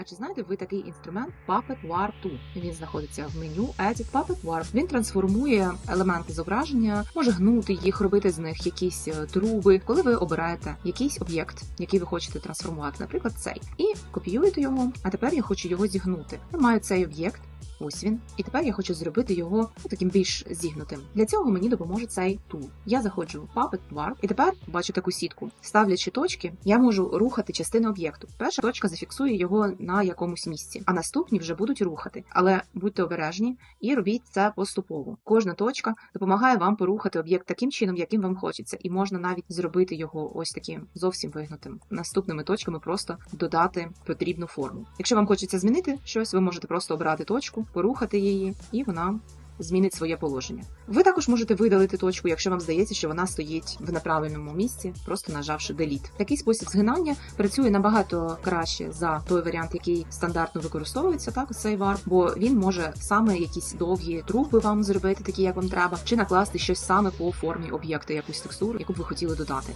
А чи знаєте ви такий інструмент Puppet Warp 2? Він знаходиться в меню Edit Puppet Warp. Він трансформує елементи зображення, може гнути їх, робити з них якісь е, труби, коли ви обираєте якийсь об'єкт, який ви хочете трансформувати, наприклад, цей, і копіюєте його. А тепер я хочу його зігнути. Я маю цей об'єкт. Ось він, і тепер я хочу зробити його ну, таким більш зігнутим. Для цього мені допоможе цей тул. Я заходжу в Puppet Warp, і тепер бачу таку сітку. Ставлячи точки, я можу рухати частини об'єкту. Перша точка зафіксує його на якомусь місці, а наступні вже будуть рухати. Але будьте обережні і робіть це поступово. Кожна точка допомагає вам порухати об'єкт таким чином, яким вам хочеться, і можна навіть зробити його ось таким зовсім вигнутим. Наступними точками просто додати потрібну форму. Якщо вам хочеться змінити щось, ви можете просто обрати точку, порухати її, і вона змінить своє положення. Ви також можете видалити точку, якщо вам здається, що вона стоїть в неправильному місці, просто нажавши Delete. Такий спосіб згинання працює набагато краще за той варіант, який стандартно використовується, так цей вар, бо він може саме якісь довгі труби вам зробити, такі як вам треба, чи накласти щось саме по формі об'єкту, якусь текстуру, яку б ви хотіли додати.